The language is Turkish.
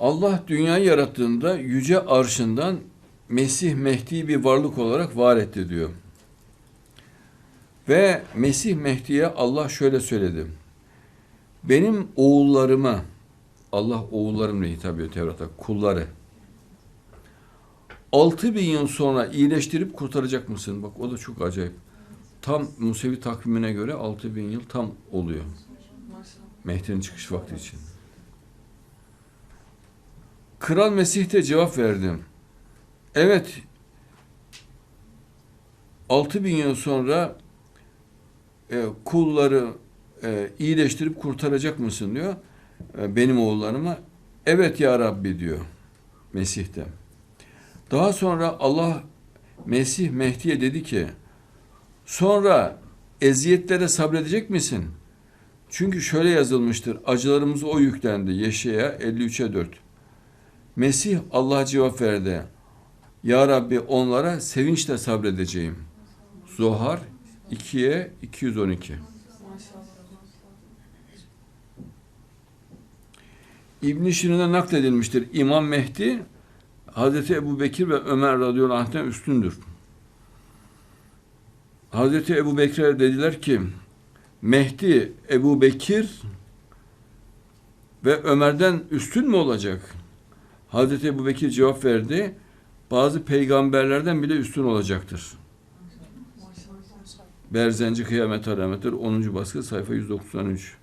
Allah dünyayı yarattığında yüce arşından Mesih Mehdi'yi bir varlık olarak var etti diyor. Ve Mesih Mehdi'ye Allah şöyle söyledi. Benim oğullarıma, Allah oğullarımla hitap ediyor Tevrat'ta, kulları. Altı bin yıl sonra iyileştirip kurtaracak mısın? Bak o da çok acayip. Tam Musevi takvimine göre altı bin yıl tam oluyor. Mehdi'nin çıkış vakti için. Kral Mesih de cevap verdi. Evet, altı bin yıl sonra e, kulları e, iyileştirip kurtaracak mısın diyor. E, benim oğullarıma. Evet ya Rabbi diyor Mesih de. Daha sonra Allah Mesih Mehdi'ye dedi ki sonra eziyetlere sabredecek misin? Çünkü şöyle yazılmıştır. Acılarımız o yüklendi. Yeşaya 53'e 4. Mesih Allah'a cevap verdi. Ya Rabbi onlara sevinçle sabredeceğim. Zohar 2'ye 212. İbn Şirin'e nakledilmiştir. İmam Mehdi Hazreti Ebu Bekir ve Ömer radıyallahu anh'ten üstündür. Hazreti Ebu Bekir'e dediler ki Mehdi Ebu Bekir ve Ömer'den üstün mü olacak? Hazreti Ebu Bekir cevap verdi. Bazı peygamberlerden bile üstün olacaktır. Berzenci Kıyamet Alametleri 10. baskı sayfa 193.